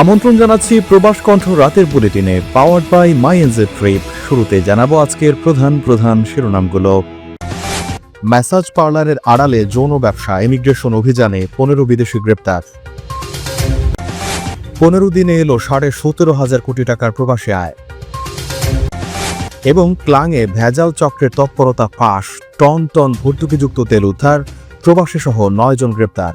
আমন্ত্রণ জানাচ্ছি প্রবাস কণ্ঠ রাতের বুলেটিনে powered by my NJ trip শুরুতে জানাব আজকের প্রধান প্রধান শিরোনামগুলো। ম্যাসাজ পার্লারের আড়ালে যৌন ব্যবসা ইমিগ্রেশন অভিযানে পনেরো বিদেশি গ্রেপ্তার। পনেরো দিনে এলো সাড়ে সতেরো হাজার কোটি টাকার প্রবাসী আয়। এবং ক্লাঙে ভেজাল চক্রের তৎপরতা ফাঁস, টন টন ভর্তুকিযুক্ত তেল উদ্ধার প্রবাসী সহ নয় জন গ্রেপ্তার।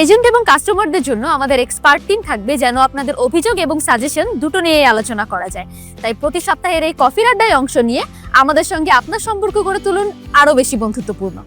এজেন্ট এবং কাস্টমারদের জন্য আমাদের এক্সপার্ট টিম থাকবে যেন আপনাদের অভিযোগ এবং সাজেশন দুটো নিয়ে আলোচনা করা যায়। তাই প্রতি সপ্তাহের এই কফির আড্ডায় অংশ নিয়ে আমাদের সঙ্গে আপনার সম্পর্ক গড়ে তুলুন আরও বেশি বন্ধুত্বপূর্ণ।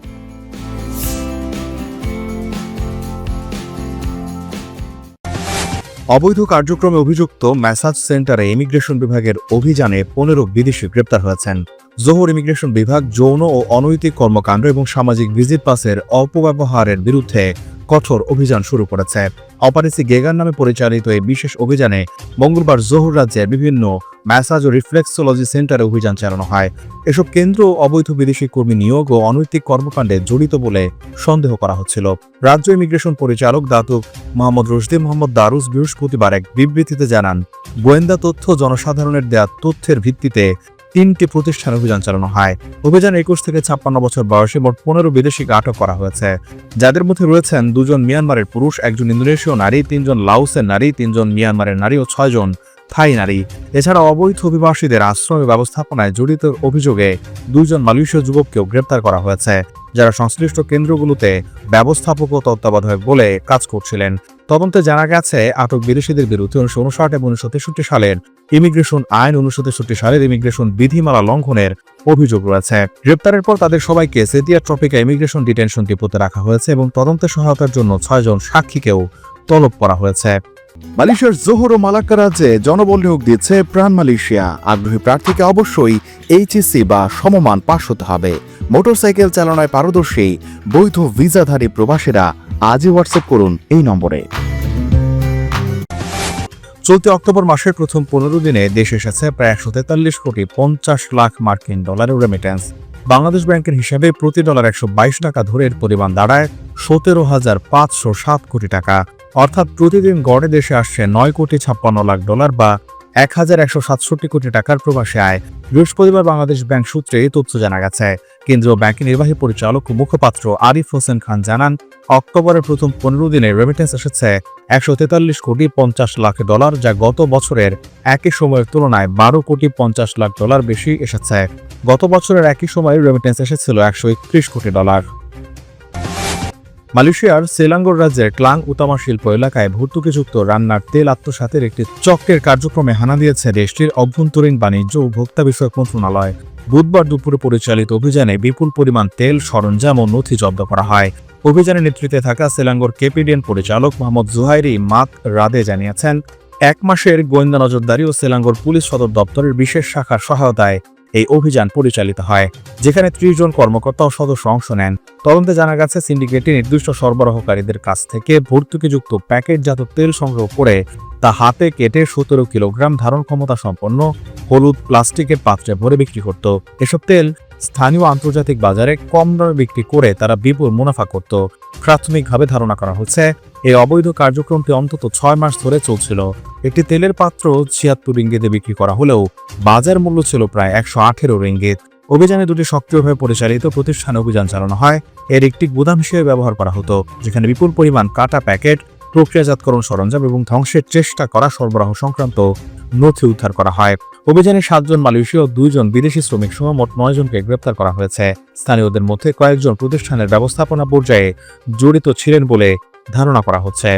অবৈধ কার্যক্রমে অভিযুক্ত ম্যাসাজ সেন্টারে ইমিগ্রেশন বিভাগের অভিযানে পনেরো বিদেশি গ্রেপ্তার হয়েছেন। জোহর ইমিগ্রেশন বিভাগ যৌন ও অনৈতিক কর্মকাণ্ড এবং সামাজিক ভিজিট পাসের অপব্যবহারের বিরুদ্ধে কঠোর অভিযান শুরু করেছে। অপারেসি গেগার নামে পরিচালিত এই বিশেষ অভিযানে মঙ্গলবার জোহর রাজ্যের বিভিন্ন ম্যাসাজ ও রিফ্লেক্সোলজি সেন্টারে অভিযান চালানো হয়। এসব কেন্দ্র অবৈধ বিদেশি কর্মী নিয়োগ ও অনৈতিক কর্মকাণ্ডে জড়িত বলে সন্দেহ করা হচ্ছিল। রাজ্য ইমিগ্রেশন পরিচালক Datuk Mohammad Rashdi Mohammad Darus বৃহস্পতিবার এক বিবৃতিতে জানান, গোয়েন্দা তথ্য জনসাধারণের দেয়া তথ্যের ভিত্তিতে তিনটি প্রতিষ্ঠান অভিযান চালানো হয়। অভিযান একুশ থেকে ছাপ্পান্ন বছর বয়সে মোট পনেরো বিদেশিকে আটক করা হয়েছে। যাদের মধ্যে রয়েছেন দুজন মিয়ানমারের পুরুষ, একজন ইন্দোনেশীয় নারী, তিনজন লাউসের নারী, তিনজন মিয়ানমারের নারী ও ছয়জন থাই নারী। এছাড়া অবৈধ অভিবাসীদের আশ্রয় ব্যবস্থাপনায় জড়িত অভিযোগে দুইজন মালয়েশীয় যুবককেও গ্রেপ্তার করা হয়েছে, যারা সংশ্লিষ্ট কেন্দ্রগুলোতে ব্যবস্থাপক ও তত্ত্বাবধায়ক বলে কাজ করছিলেন। তদন্তে জানা গেছে, আটক বিদেশিদের বিরুদ্ধে উনিশশো উনষাট এবং উনিশশো তেষট্টি সালের ইমিগ্রেশন আইন, উনিশশো তেষট্টি সালের ইমিগ্রেশন বিধিমালা লঙ্ঘনের অভিযোগ রয়েছে। গ্রেপ্তারের পর তাদের সবাইকে সেতিয়া ট্রপিকা ইমিগ্রেশন ডিটেনশন ডিপোতে রাখা হয়েছে এবং তদন্তে সহায়তার জন্য ছয়জন সাক্ষীকেও তলব করা হয়েছে। মালয়েশিয়ার জোহর ও মালাক্কা রাজ্যে জনবল নিয়োগ দিচ্ছে প্রাণ মালয়েশিয়া। আগ্রহী প্রার্থীকে অবশ্যই এইচএসসি বা সমমান পাশ হতে হবে। মোটরসাইকেল চালনায় পারদর্শী, বৈধ ভিসাধারী প্রবাসীরা আজই হোয়াটসঅ্যাপ করুন এই নম্বরে। চলতি অক্টোবর মাসের প্রথম পনেরো দিনে দেশে এসেছে প্রায় একশো তেতাল্লিশ কোটি পঞ্চাশ লাখ মার্কিন ডলারের রেমিটেন্স বাংলাদেশ ব্যাংকের হিসাবে প্রতি ডলার একশো বাইশ টাকা ধরে পরিমাণ দাঁড়ায় সতেরো হাজার পাঁচশো সাত কোটি টাকা। অর্থাৎ প্রতিদিন গড়ে দেশে আসছে নয় কোটি ছাপ্পান্ন লাখ ডলার বা এক হাজার একশো সাতষট্টি কোটি টাকার প্রবাসী আয়। বৃহস্পতিবার বাংলাদেশ ব্যাংক সূত্রে এই তথ্য জানা গেছে। কেন্দ্রীয় ব্যাংকের নির্বাহী পরিচালক ও মুখপাত্র আরিফ হোসেন খান জানান, অক্টোবরের প্রথম পনেরো দিনে রেমিটেন্স এসেছে একশো তেতাল্লিশ কোটি পঞ্চাশ লাখ ডলার, যা গত বছরের একই সময়ের তুলনায় বারো কোটি পঞ্চাশ লাখ ডলার বেশি এসেছে। গত বছরের একই সময়ে রেমিটেন্স এসেছিল একশো একত্রিশ কোটি ডলার মালয়েশিয়ার সেলাঙ্গর রাজ্যের ক্লাং উতামা শিল্প এলাকায় ভর্তুকিযুক্ত রান্নার তেল আত্মসাতের একটি চক্রের কার্যক্রমে হানা দিয়েছে দেশটির অভ্যন্তরীণ বাণিজ্য ও ভোক্তা বিষয়ক মন্ত্রণালয়। বুধবার দুপুরে পরিচালিত অভিযানে বিপুল পরিমাণ তেল, সরঞ্জাম ও নথি জব্দ করা হয়। অভিযানে নেতৃত্বে থাকা সেলাঙ্গর কেপিডিএন পরিচালক মোহাম্মদ জুহাইরি মাত রাদে জানিয়েছেন, এক মাসের গোয়েন্দা নজরদারি ও সেলাঙ্গর পুলিশ সদর দপ্তরের বিশেষ শাখার সহায়তায় এই অভিযান পরিচালিত হয়, যেখানে ত্রিশ জন কর্মকর্তা ও সদস্য অংশ নেন। তদন্তে জানা গেছে, সিন্ডিকেটটি নির্দিষ্ট সরবরাহকারীদের কাছ থেকে ভর্তুকিযুক্ত প্যাকেটজাত তেল সংগ্রহ করে তা হাতে কেটে সতেরো কিলোগ্রাম ধারণ ক্ষমতা সম্পন্ন হলুদ প্লাস্টিকের পাত্রে ভরে বিক্রি করত। এসব তেল স্থানীয় আন্তর্জাতিক বাজারে কম দামে বিক্রি করে তারা বিপুল মুনাফা করত। প্রাথমিকভাবে ধারণা করা হচ্ছে এই অবৈধ কার্যক্রমটি অন্তত ছয় মাস ধরে চলছিল। একটি তেলের পাত্র ছিয়াত্তর রিঙ্গিতে বিক্রি করা হলেও বাজার মূল্য ছিল প্রায় একশো আঠেরো রিঙ্গিত। অভিযানে দুটি সক্রিয়ভাবে পরিচালিত প্রতিষ্ঠানে অভিযান চালানো হয়। এর একটি গুদাম হিসেবে ব্যবহার করা হতো, যেখানে বিপুল পরিমাণ কাটা প্যাকেট, প্রক্রিয়াজাতকরণ সরঞ্জাম এবং ধ্বংসের চেষ্টা করা সরবরাহ সংক্রান্ত নথি উদ্ধার করা হয়। অভিযানে সাতজন মালয়েশীয়, দুইজন বিদেশি শ্রমিক সহ মোট নয় জনকে গ্রেপ্তার করা হয়েছে। স্থানীয়দের মধ্যে কয়েকজন প্রতিষ্ঠানের ব্যবস্থাপনা পর্যায়ে জড়িত ছিলেন বলে ধারণা করা হচ্ছে।